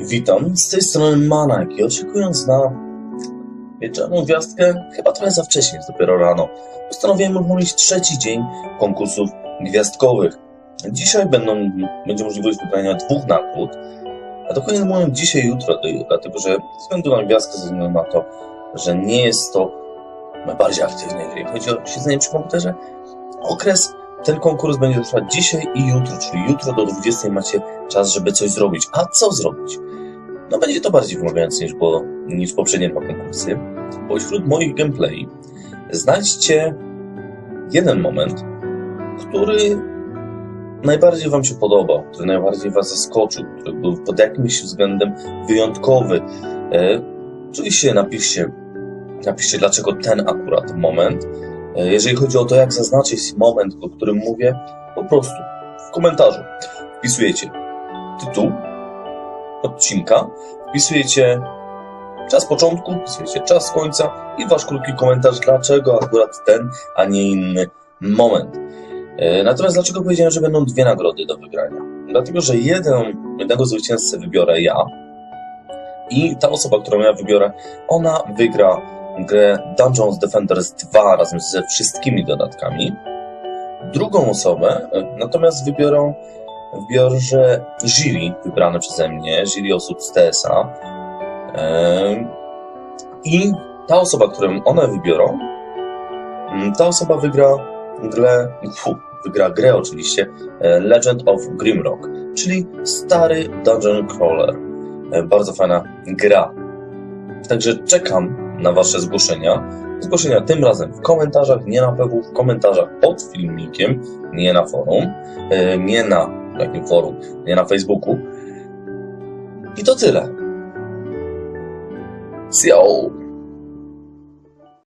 Witam, z tej strony Manak i oczekując na wieczorną gwiazdkę, chyba trochę za wcześnie, jest dopiero rano, postanowiłem uruchomić trzeci dzień konkursów gwiazdkowych. Dzisiaj będą, będzie możliwość wybrania dwóch nagród, a dokładnie mówię dzisiaj, jutro, dlatego że ze względu na gwiazdkę, ze względu na to, że nie jest to najbardziej aktywne, jeżeli chodzi o siedzenie przy komputerze, okres ten konkurs będzie trwać dzisiaj i jutro, czyli jutro do 20 macie czas, żeby coś zrobić. A co zrobić? No będzie to bardziej wymagające niż, niż poprzednie dwa konkursy, bo wśród moich gameplay znajdźcie jeden moment, który najbardziej Wam się podobał, który najbardziej Was zaskoczył, który był pod jakimś względem wyjątkowy. E, oczywiście napiszcie, napiszcie, dlaczego ten akurat moment. E, jeżeli chodzi o to, jak zaznaczyć moment, o którym mówię, po prostu w komentarzu wpisujecie tytuł odcinka, wpisujecie czas początku, wpisujecie czas końca i wasz krótki komentarz, dlaczego akurat ten, a nie inny moment. E, Natomiast dlaczego powiedziałem, że będą dwie nagrody do wygrania? Dlatego, że jeden, jednego zwycięzcę wybiorę ja i ta osoba, którą ja wybiorę, ona wygra grę Dungeons Defenders 2 razem ze wszystkimi dodatkami. Drugą osobę e, natomiast wybiorą wybiorze jury wybrane przeze mnie, jury osób z TSA. I ta osoba, którą one wybiorą, mm, ta osoba wygra grę, wygra grę oczywiście e, Legend of Grimrock, czyli stary dungeon crawler. E, Bardzo fajna gra. Także czekam na Wasze zgłoszenia. Zgłoszenia tym razem w komentarzach, nie na PW, w komentarzach pod filmikiem, nie na forum, e, nie na jakim forum, nie na Facebooku. I to tyle. You.